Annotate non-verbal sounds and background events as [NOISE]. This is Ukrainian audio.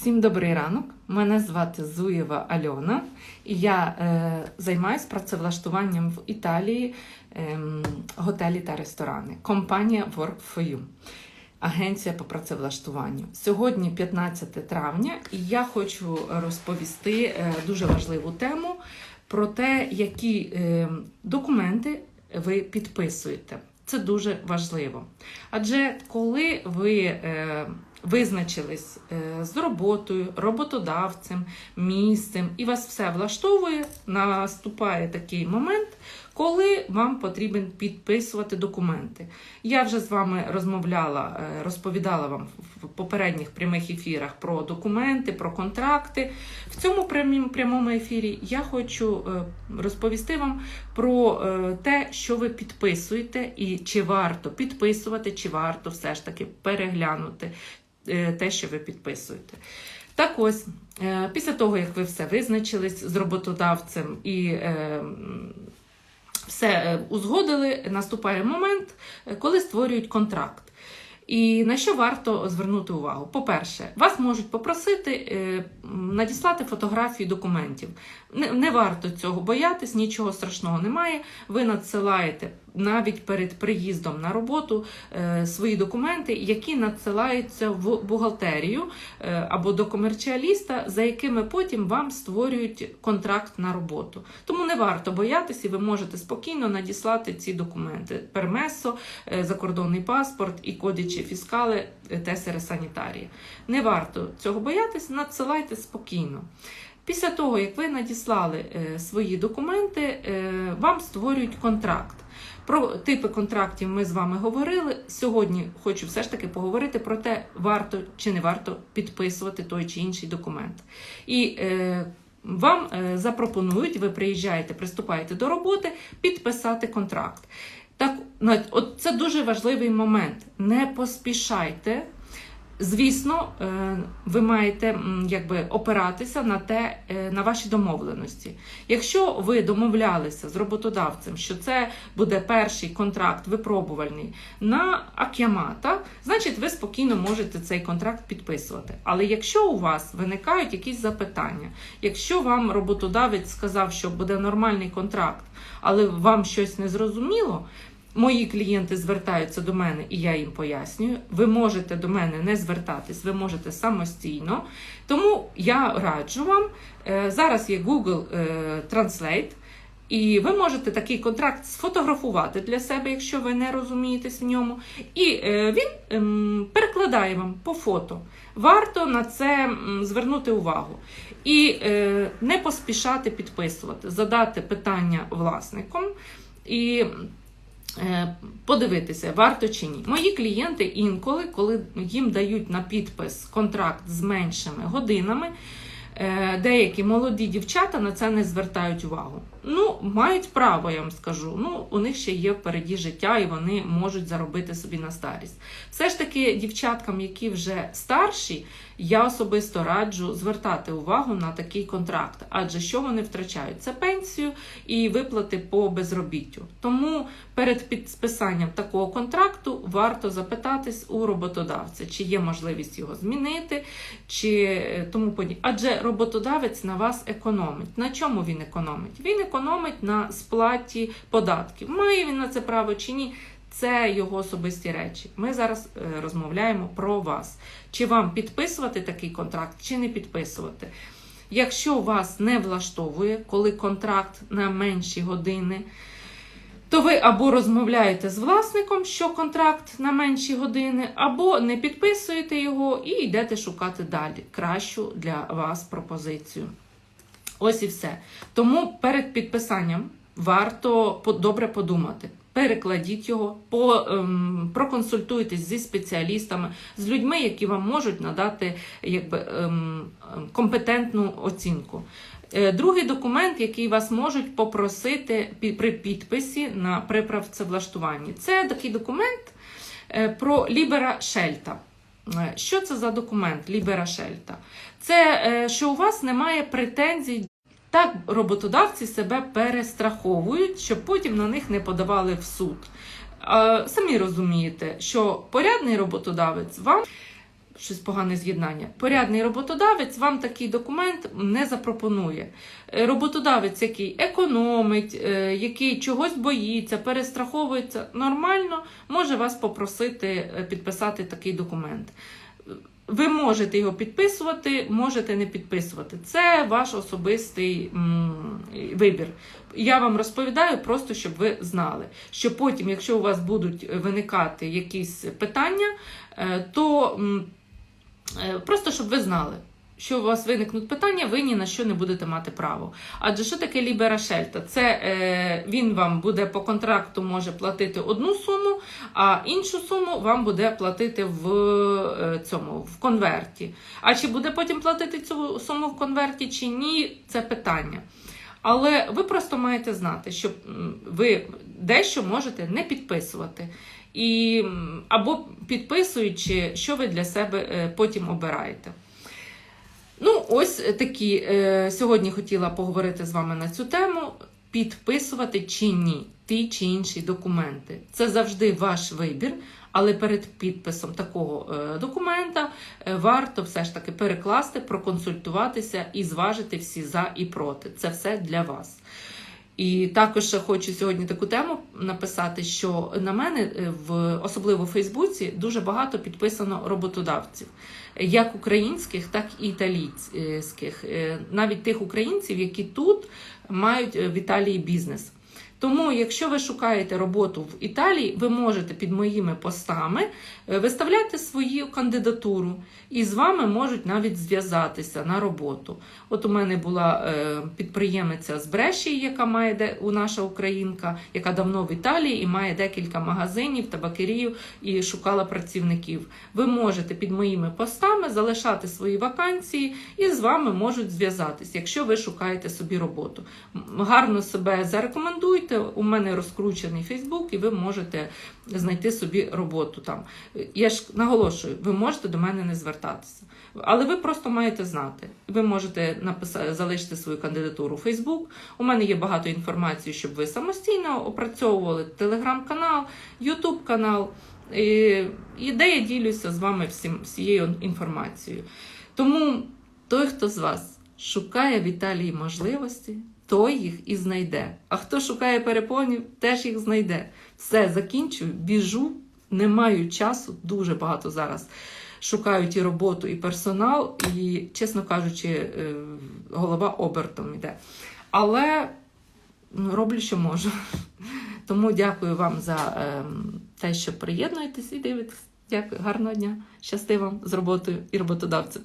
Всім добрий ранок. Мене звати Зуєва Альона, і я е, займаюся працевлаштуванням в Італії ем, готелі та ресторани. Компанія Work for You, агенція по працевлаштуванню. Сьогодні 15 травня, і я хочу розповісти е, дуже важливу тему про те, які е, документи ви підписуєте. Це дуже важливо. Адже коли ви е, визначились е, з роботою, роботодавцем, місцем, і вас все влаштовує, наступає такий момент, коли вам потрібен підписувати документи. Я вже з вами розмовляла, е, розповідала вам в попередніх прямих ефірах про документи, про контракти. В цьому прямому ефірі я хочу е, розповісти вам про те, що ви підписуєте, і чи варто підписувати, чи варто все ж таки переглянути те, що ви підписуєте. Так ось, е, після того, як ви все визначились з роботодавцем і е, все е, узгодили, наступає момент, е, коли створюють контракт. І на що варто звернути увагу? По-перше, вас можуть попросити е, надіслати фотографії документів. Не, не варто цього боятись, нічого страшного немає. Ви надсилаєте навіть перед приїздом на роботу е, свої документи, які надсилаються в бухгалтерію е, або до комерціаліста, за якими потім вам створюють контракт на роботу. Тому не варто боятися, і ви можете спокійно надіслати ці документи: пермесо, е, закордонний паспорт і кодичі фіскали, тесери санітарії. Не варто цього боятися, надсилайте спокійно. Після того, як ви надіслали е, свої документи, е, вам створюють контракт. Про типи контрактів ми з вами говорили. Сьогодні хочу все ж таки поговорити про те, варто чи не варто підписувати той чи інший документ. І е, вам е, запропонують, ви приїжджаєте, приступаєте до роботи, підписати контракт. Так, от це дуже важливий момент. Не поспішайте. Звісно, е, ви маєте якби опиратися на те, е, на ваші домовленості. Якщо ви домовлялися з роботодавцем, що це буде перший контракт випробувальний на Акямата, значить ви спокійно можете цей контракт підписувати. Але якщо у вас виникають якісь запитання, якщо вам роботодавець сказав, що буде нормальний контракт, але вам щось не зрозуміло, Мої клієнти звертаються до мене, і я їм пояснюю. Ви можете до мене не звертатись, ви можете самостійно. Тому я раджу вам. е, Зараз є Google е, Translate, і ви можете такий контракт сфотографувати для себе, якщо ви не розумієтесь в ньому. І е, він ем, перекладає вам по фото. Варто на це звернути увагу. І не поспішати підписувати, задати питання власникам. І подивитися, варто чи ні. Мої клієнти інколи, коли їм дають на підпис контракт з меншими годинами, е, деякі молоді дівчата на це не звертають увагу. Ну, мають право, я вам скажу. Ну, у них ще є впереді життя, і вони можуть заробити собі на старість. Все ж таки, дівчаткам, які вже старші, я особисто раджу звертати увагу на такий контракт, адже що вони втрачають? Це пенсію і виплати по безробіттю. Тому перед підписанням такого контракту варто запитатись у роботодавця, чи є можливість його змінити, чи е, тому подібне. Адже роботодавець на вас економить. На чому він економить? Він економить на сплаті податків. Має він на це право чи ні? Це його особисті речі. Ми зараз е, розмовляємо про вас. Чи вам підписувати такий контракт, чи не підписувати. Якщо вас не влаштовує, коли контракт на менші години, то ви або розмовляєте з власником, що контракт на менші години, або не підписуєте його і йдете шукати далі кращу для вас пропозицію. Ось і все. Тому перед підписанням варто добре подумати. Перекладіть його, по, ем, проконсультуйтесь зі спеціалістами, з людьми, які вам можуть надати якби, ем, компетентну оцінку. Е, Другий документ, який вас можуть попросити при підписі на при працевлаштуванні, це такий документ е, про Лібера Шельта. Е, Що це за документ Лібера Шельта? Це що у вас немає претензій. Так роботодавці себе перестраховують, щоб потім на них не подавали в суд. Е, Самі розумієте, що порядний роботодавець вам щось погане з'єднання. Порядний роботодавець вам такий документ не запропонує. Е, Роботодавець, який економить, е, який чогось боїться, перестраховується, нормально може вас попросити підписати такий документ. Ви можете його підписувати, можете не підписувати. Це ваш особистий вибір. Я вам розповідаю просто, щоб ви знали, що потім, якщо у вас будуть виникати якісь питання, е, то е, просто щоб ви знали. Що у вас виникнуть питання, ви ні на що не будете мати право. Адже що таке лібера шельта? Це е, він вам буде по контракту може платити одну суму, а іншу суму вам буде платити в е, цьому в конверті. А чи буде потім платити цю суму в конверті чи ні, це питання. Але ви просто маєте знати, що ви дещо можете не підписувати. І, або підписуючи, що ви для себе е, потім обираєте. Ну, ось такі. Е, сьогодні хотіла поговорити з вами на цю тему. Підписувати чи ні ті чи інші документи. Це завжди ваш вибір, але перед підписом такого е, документа е, варто все ж таки перекласти, проконсультуватися і зважити всі за і проти. Це все для вас. І також хочу сьогодні таку тему написати, що на мене е, в особливо в Фейсбуці дуже багато підписано роботодавців, як українських, так і італійських, Е, навіть тих українців, які тут мають е, в Італії бізнес. Тому, якщо ви шукаєте роботу в Італії, ви можете під моїми постами е, виставляти свою кандидатуру, і з вами можуть навіть зв'язатися на роботу. От у мене була е, підприємиця з Бреші, яка має де у наша українка, яка давно в Італії і має декілька магазинів, табакерів і шукала працівників. Ви можете під моїми постами залишати свої вакансії, і з вами можуть зв'язатись, якщо ви шукаєте собі роботу. Гарно себе зарекомендуйте. У мене розкручений Фейсбук, і ви можете знайти собі роботу там. Я ж наголошую, ви можете до мене не звертатися. Але ви просто маєте знати. Ви можете написати, залишити свою кандидатуру у Фейсбук. У мене є багато інформації, щоб ви самостійно опрацьовували телеграм-канал, Ютуб канал. І, і де я ділюся з вами всім, всією інформацією. Тому той, хто з вас шукає в Італії можливості, той їх і знайде. А хто шукає перепонів, теж їх знайде. Все, закінчую, біжу, не маю часу, дуже багато зараз. Шукають і роботу, і персонал, і, чесно кажучи, е, голова обертом йде. Але ну, роблю, що можу. [LAUGHS] Тому дякую вам за ем, те, що приєднуєтесь і дивитесь. Дякую, гарного дня. Щасти вам з роботою і роботодавцем.